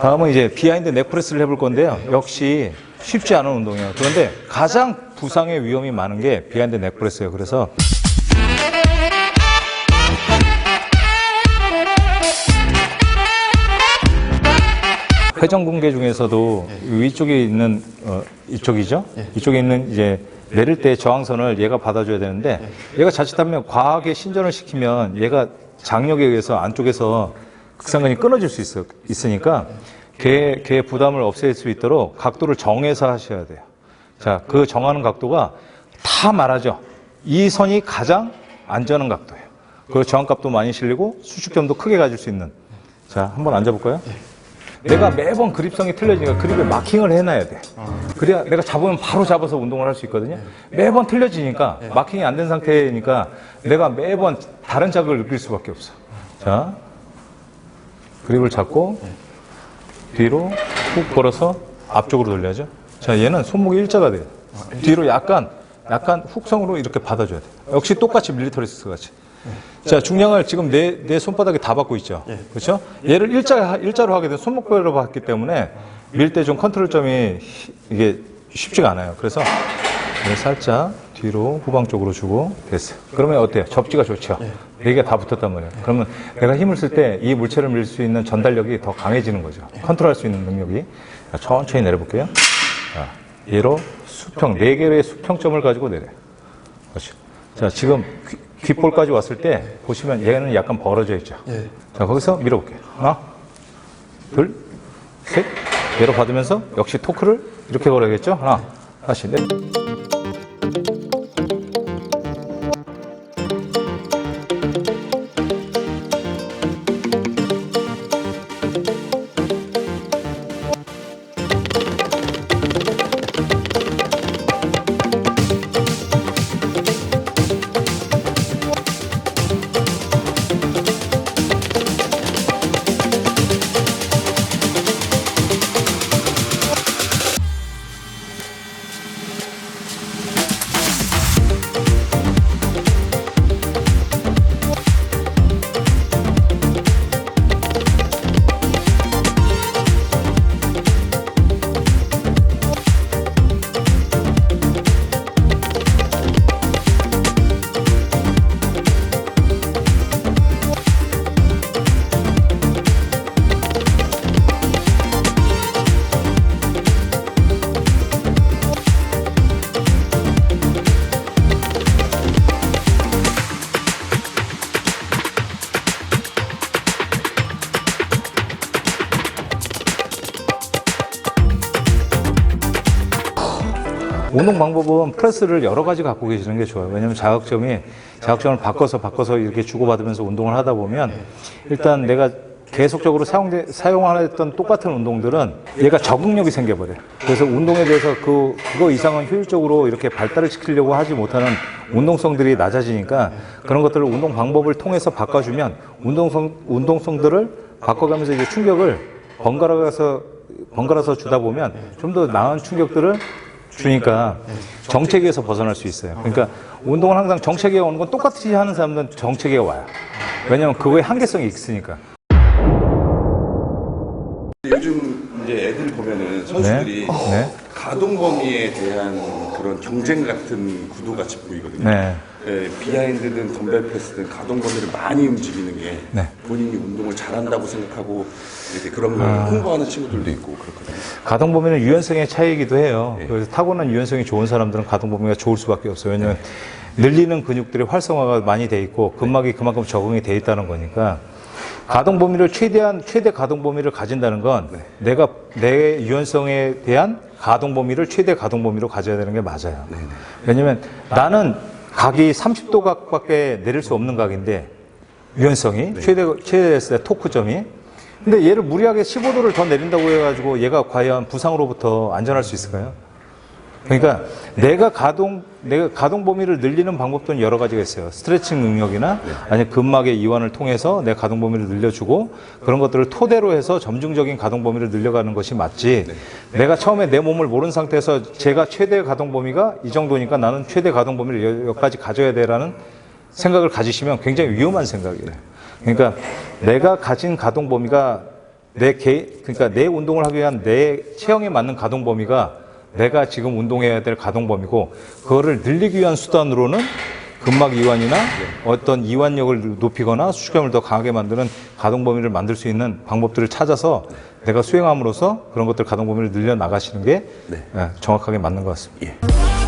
다음은 이제 비하인드 넥프레스를 해볼 건데요. 역시 쉽지 않은 운동이에요. 그런데 가장 부상의 위험이 많은 게 비하인드 넥프레스예요. 그래서 회전근개 중에서도 위쪽에 있는 어, 이쪽이죠. 이쪽에 있는 이제 내릴 때 저항선을 얘가 받아줘야 되는데 얘가 자칫하면 과하게 신전을 시키면 얘가 장력에 의해서 안쪽에서 극상근이 끊어질 수 있어, 있으니까 걔, 걔 부담을 없앨 수 있도록 각도를 정해서 하셔야 돼요. 자, 그 정하는 각도가 다 말하죠. 이 선이 가장 안전한 각도예요. 그 저항값도 많이 실리고 수축점도 크게 가질 수 있는. 자, 한번 앉아볼까요? 내가 매번 그립성이 틀려지니까 그립에 마킹을 해놔야 돼. 그래야 내가 잡으면 바로 잡아서 운동을 할 수 있거든요. 매번 틀려지니까 마킹이 안 된 상태니까 내가 매번 다른 자극을 느낄 수밖에 없어. 자, 그립을 잡고 뒤로 훅 벌어서 앞쪽으로 돌려야죠. 자, 얘는 손목이 일자가 돼요. 뒤로 약간 약간 훅성으로 이렇게 받아줘야 돼. 역시 똑같이 밀리터리스 같이. 자, 중량을 지금 내, 내 손바닥에 다 받고 있죠. 그렇죠? 얘를 일자, 일자로 하게 되면 손목뼈로 받기 때문에 밀 때 좀 컨트롤 점이 히- 이게 쉽지가 않아요. 그래서 살짝 뒤로 후방 쪽으로 주고 됐어요. 그러면 어때요? 접지가 좋죠? 네개다 붙었단 말이에요. 그러면 내가 힘을 쓸 때 이 물체를 밀 수 있는 전달력이 더 강해지는 거죠. 컨트롤할 수 있는 능력이. 자, 천천히 내려볼게요. 자, 얘로 수평, 네 개의 수평점을 가지고 내려요. 그렇죠. 자, 지금 귀, 귓볼까지 왔을 때 보시면 얘는 약간 벌어져 있죠. 자, 거기서 밀어볼게요. 하나, 둘, 셋. 얘로 받으면서 역시 토크를 이렇게 걸어야겠죠? 하나, 다시 넷. 운동 방법은 프레스를 여러 가지 갖고 계시는 게 좋아요. 왜냐하면 자극점이 자극점을 바꿔서 바꿔서 이렇게 주고받으면서 운동을 하다 보면 일단 내가 계속적으로 사용돼, 사용하던 똑같은 운동들은 얘가 적응력이 생겨버려요. 그래서 운동에 대해서 그, 그거 이상은 효율적으로 이렇게 발달을 시키려고 하지 못하는 운동성들이 낮아지니까 그런 것들을 운동 방법을 통해서 바꿔주면 운동성, 운동성들을 바꿔가면서 이제 충격을 번갈아가서, 번갈아서 주다 보면 좀 더 나은 충격들을 주니까 정체기에서 벗어날 수 있어요. 그러니까 운동을 항상 정체기에 오는 건 똑같이 하는 사람들은 정체기에 와요. 왜냐면 그거에 한계성이 있으니까. 요즘 이제 애들 보면은 선수들이 네. 가동 범위에 대한 그런 경쟁 같은 구도 같이 보이거든요. 네. 예, 비하인드든 덤벨 프레스든 가동 범위를 많이 움직이는 게 네. 본인이 운동을 잘한다고 생각하고 이렇게 그런 걸 아. 홍보하는 친구들도 있고 그렇거든요. 가동 범위는 유연성의 차이이기도 해요. 그래서 타고난 유연성이 좋은 사람들은 가동 범위가 좋을 수밖에 없어요. 왜냐하면 늘리는 근육들의 활성화가 많이 돼 있고 근막이 그만큼 적응이 돼 있다는 거니까 가동 범위를 최대한 최대 가동 범위를 가진다는 건 내가 내 유연성에 대한 가동 범위를 최대 가동 범위로 가져야 되는 게 맞아요. 왜냐하면 나는 각이 30도 각밖에 내릴 수 없는 각인데 유연성이 최대 최대 토크점이 근데 얘를 무리하게 15도를 더 내린다고 해가지고 얘가 과연 부상으로부터 안전할 수 있을까요? 그러니까 내가 가동 내가 가동 범위를 늘리는 방법도 여러 가지가 있어요. 스트레칭 능력이나 아니면 근막의 이완을 통해서 내 가동 범위를 늘려주고 그런 것들을 토대로 해서 점중적인 가동 범위를 늘려가는 것이 맞지. 내가 처음에 내 몸을 모르는 상태에서 제가 최대 가동 범위가 이 정도니까 나는 최대 가동 범위를 여기까지 가져야 돼라는 생각을 가지시면 굉장히 위험한 생각이에요. 그러니까 내가 가진 가동 범위가 내 개, 그러니까 내 운동을 하기 위한 내 체형에 맞는 가동 범위가 내가 지금 운동해야 될 가동 범위고 그거를 늘리기 위한 수단으로는 근막 이완이나 어떤 이완력을 높이거나 수축감을 더 강하게 만드는 가동 범위를 만들 수 있는 방법들을 찾아서 내가 수행함으로써 그런 것들 가동 범위를 늘려 나가시는 게 예, 정확하게 맞는 것 같습니다. 예.